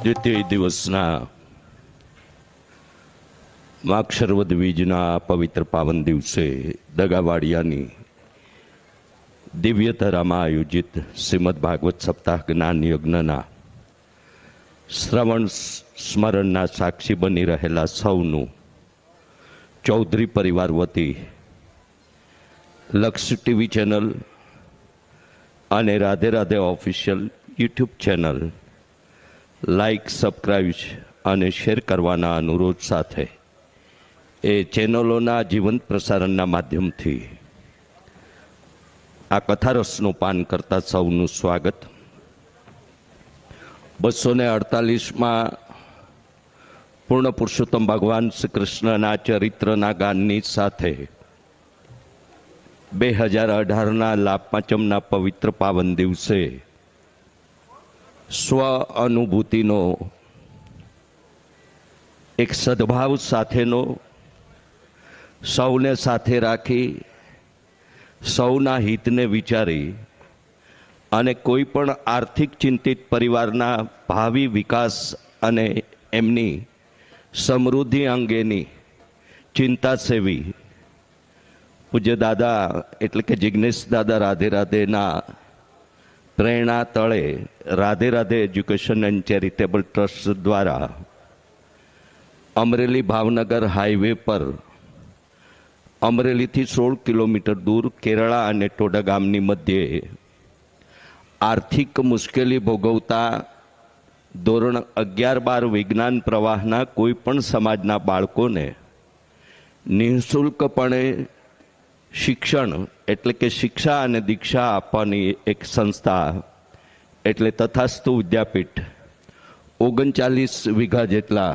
દ્વિતીય દિવસના માક્ષરવદ બીજના પવિત્ર પાવન દિવસે દગાવાડિયાની દિવ્યતરામાં આયોજિત શ્રીમદ ભાગવત સપ્તાહ જ્ઞાન યજ્ઞના શ્રવણ સ્મરણના સાક્ષી બની રહેલા સૌનું ચૌધરી પરિવાર વતી લક્ષ ટીવી ચેનલ અને Radhe Radhe official YouTube channel like subscribe અને શેર કરવાના અનુરોધ સાથે. એ ચેનલોના જીવંત પ્રસારણના માધ્યમથી આ કથારસનું પાન કરતા સૌનું સ્વાગત. બસો ને અડતાલીસમાં પૂર્ણ પુરુષોત્તમ ભગવાન શ્રી કૃષ્ણના ચરિત્રના ગાનની સાથે બે હજાર અઢારના લાભ પાંચમના પવિત્ર પાવન દિવસે સ્વ અનુભૂતિનો એક સદભાવ સાથેનો, સૌને સાથે રાખી, સૌના હિતને વિચારી અને કોઈ પણ આર્થિક ચિંતિત પરિવારના ભાવિ વિકાસ અને એમની સમૃદ્ધિ અંગેની ચિંતા સેવી પૂજ્ય દાદા એટલે કે જિજ્ઞેશ દાદા રાધે રાધેના પ્રેરણા તળે Radhe Radhe education and charitable trust દ્વારા અમરેલી ભાવનગર હાઈવે પર અમરેલીથી સોળ કિલોમીટર દૂર કેરળા અને ટોડા ગામની મધ્યે આર્થિક મુશ્કેલી ભોગવતા ધોરણ અગિયાર બાર વિજ્ઞાન પ્રવાહના કોઈપણ સમાજના બાળકોને નિઃશુલ્કપણે શિક્ષણ એટલે કે શિક્ષા અને દીક્ષા આપવાની એક સંસ્થા, એટલે તથાસ્તુ વિદ્યાપીઠ. ઓગણચાલીસ વીઘા જેટલા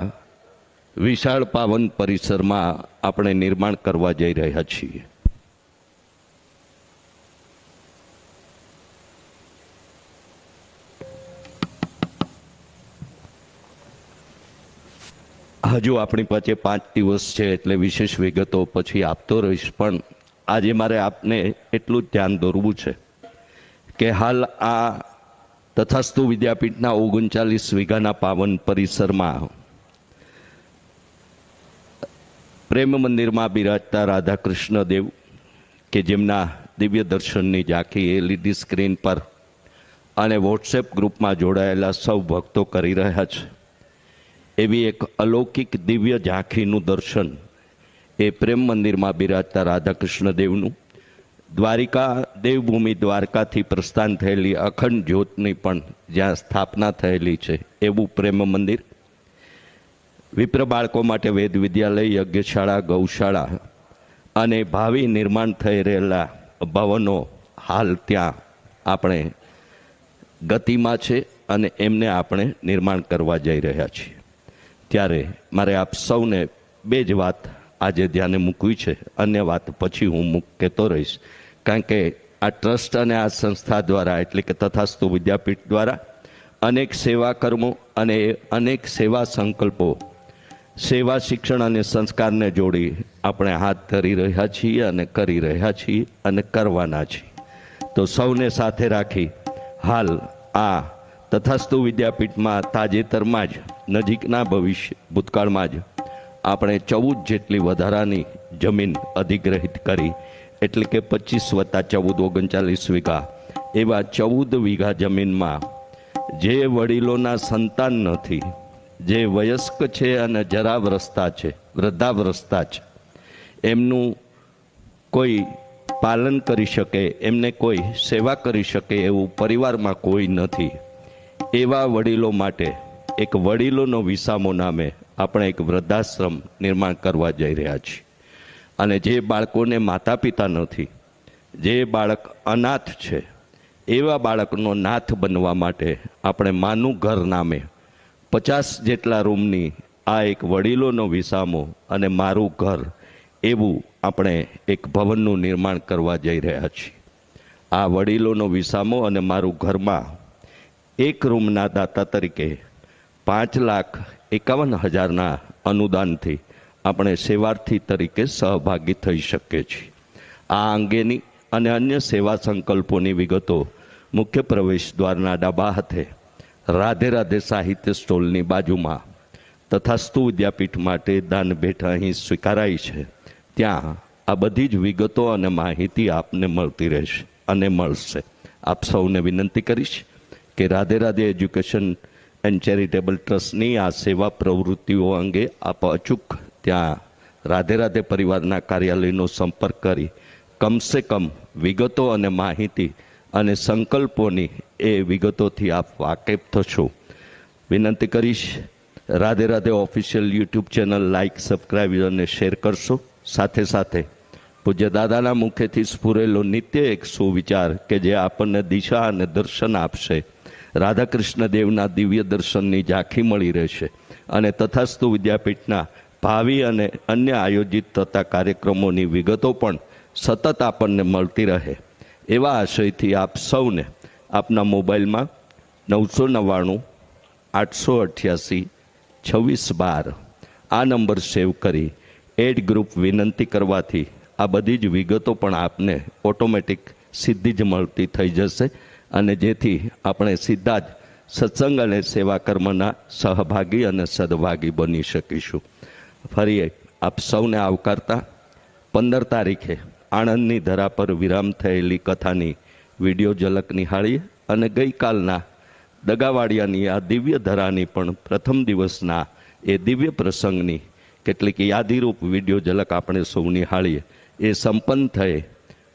વિશાળ પાવન પરિસરમાં આપણે નિર્માણ કરવા જઈ રહ્યા છીએ. હજુ આપણી પાસે પાંચ દિવસ છે એટલે વિશેષ વિગતો પછી આપતો રહીશ, પણ આજે મારે આપને એટલું જ ધ્યાન દોરવું છે કે હાલ આ તથાસ્તુ વિદ્યાપીઠના ઓગણચાલીસ વીઘાના પાવન પરિસરમાં પ્રેમ મંદિરમાં બિરાજતા રાધા કૃષ્ણ દેવ કે જેમના દિવ્ય દર્શનની ઝાંખી એલઈડી સ્ક્રીન પર અને વોટ્સએપ ગ્રુપમાં જોડાયેલા સૌ ભક્તો કરી રહ્યા છે. એવી એક અલૌકિક દિવ્ય ઝાંખીનું દર્શન એ પ્રેમ મંદિરમાં બિરાજતા રાધાકૃષ્ણ દેવનું. દ્વારિકા દેવભૂમિ દ્વારકાથી પ્રસ્થાન થયેલી અખંડ જ્યોતની પણ જ્યાં સ્થાપના થયેલી છે એવું પ્રેમ મંદિર. વિપ્ર બાળકો માટે વેદ વિદ્યાલય, યજ્ઞશાળા, ગૌશાળા અને ભાવિ નિર્માણ થઈ રહેલા ભવનો હાલ ત્યાં આપણે ગતિમાં છે અને એમને આપણે નિર્માણ કરવા જઈ રહ્યા છીએ. ત્યારે મારે આપ સૌને બે જ વાત આજે ધ્યાને મૂકવી છે. અન્ય વાત પછી હું મૂક, કહેતો રહીશ. કારણ કે આ ટ્રસ્ટ અને આ સંસ્થા દ્વારા, એટલે કે તથાસ્તુ વિદ્યાપીઠ દ્વારા અનેક સેવા કર્મો અને અનેક સેવા સંકલ્પો, સેવા શિક્ષણ અને સંસ્કારને જોડી આપણે હાથ ધરી રહ્યા છીએ અને કરી રહ્યા છીએ અને કરવાના છીએ. તો સૌને સાથે રાખી હાલ આ તથાસ્તુ વિદ્યાપીઠમાં તાજેતરમાં જ, નજીકના ભવિષ્ય, ભૂતકાળમાં જ આપણે ચૌદ જેટલી વધારાની જમીન અધિગ્રહિત કરી, એટલે કે પચીસ વત્તા ચૌદ ઓગણચાલીસ વીઘા. એવા ચૌદ વીઘા જમીનમાં જે વડીલોના સંતાન નથી, જે વયસ્ક છે અને જરાવ્રસ્તા છે, વૃદ્ધાવ્રસ્તા છે, એમનું કોઈ પાલન કરી શકે, એમને કોઈ સેવા કરી શકે એવું પરિવારમાં કોઈ નથી. એવા વડીલો માટે એક વડીલોનો વિસામો નામે આપણે એક વૃદ્ધાશ્રમ નિર્માણ કરવા જઈ રહ્યા છીએ. અને જે બાળકોને માતા પિતા નથી, જે બાળક અનાથ છે, એવા બાળકનો નાથ બનવા માટે આપણે માનું ઘર નામે પચાસ જેટલા રૂમની આ એક વડીલોનો વિસામો અને મારું ઘર એવું આપણે એક ભવનનું નિર્માણ કરવા જઈ રહ્યા છીએ. આ વડીલોનો વિસામો અને મારું ઘરમાં એક રૂમના દાતા તરીકે પાંચ લાખ એકાવન હજારના અનુદાનથી આપણે સેવાર્થી તરીકે સહભાગી થઈ શકીએ છીએ. આ અંગેની અને અન્ય સેવા સંકલ્પોની વિગતો મુખ્ય પ્રવેશ દ્વારના ડાબા હાથે રાધે રાધે સાહિત્ય સ્ટોલની બાજુમાં તથાસ્તુ વિદ્યાપીઠ માટે દાન ભેટ અહીં સ્વીકારાઈ છે. ત્યાં આ બધી જ વિગતો અને માહિતી આપને મળતી રહેશે અને મળશે. આપ સૌને વિનંતી કરીશ કે Radhe Radhe education and charitable ટ્રસ્ટની આ સેવા પ્રવૃત્તિઓ અંગે આપ અચૂક ત્યાં રાધે રાધે પરિવારના કાર્યાલયનો સંપર્ક કરી કમસે કમ વિગતો અને માહિતી અને સંકલ્પોની એ વિગતોથી આપ વાકેફ થશો. વિનંતી કરીશ, Radhe Radhe official YouTube channel like subscribe અને શેર કરશો. સાથે સાથે પૂજ્ય દાદાના મુખેથી સ્ફુરેલો નિત્ય એક સુવિચાર કે જે આપણને દિશા અને દર્શન આપશે. રાધાકૃષ્ણ દેવના દિવ્ય દર્શનની ઝાંખી મળી રહેશે. અને તથાસ્તુ વિદ્યાપીઠના ભાવિ અને અન્ય આયોજિત થતા કાર્યક્રમોની વિગતો પણ સતત આપણને મળતી રહે. એવા આશયથી આપ સૌને આપના મોબાઈલમાં નવસો નવ્વાણું, આઠસો અઠ્યાસી, છવ્વીસ બાર આ નંબર સેવ કરી એડ ગ્રુપ વિનંતી કરવાથી આ બધી જ વિગતો પણ આપને ઓટોમેટિક સીધી જ મળતી થઈ જશે. અને જેથી આપણે સીધા જ સત્સંગ અને સેવા કર્મના સહભાગી અને સદભાગી બની શકીશું. ફરી આપ સૌને આવકારતા પંદર તારીખે આણંદની ધરા પર વિરામ થયેલી કથાની વીડિયો ઝલક નિહાળીએ અને ગઈકાલના દગાવાડિયાની આ દિવ્ય ધરાની પણ પ્રથમ દિવસના એ દિવ્ય પ્રસંગની કેટલીક યાદીરૂપ વીડિયો ઝલક આપણે સૌ નિહાળીએ. એ સંપન્ન થયે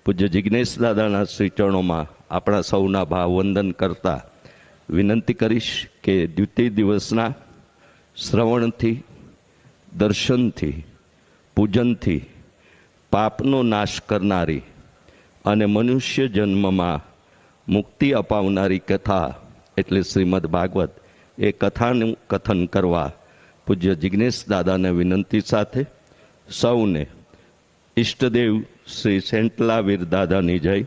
પૂજ્ય જિજ્ઞેશ દાદાના શ્રી ચરણોમાં આપણા સૌના ભાવવંદન કરતા વિનંતી કરીશ કે દ્વિતીય દિવસના શ્રવણથી, દર્શનથી, પૂજનથી પાપનો નાશ કરનારી અને મનુષ્ય જન્મમાં મુક્તિ અપાવનારી કથા, એટલે શ્રીમદ ભાગવત, એ કથાનું કથન કરવા પૂજ્ય જિજ્ઞેશ દાદાને વિનંતી સાથે સૌને ઈષ્ટદેવ શ્રી સેન્ટલાવીર દાદાની જય.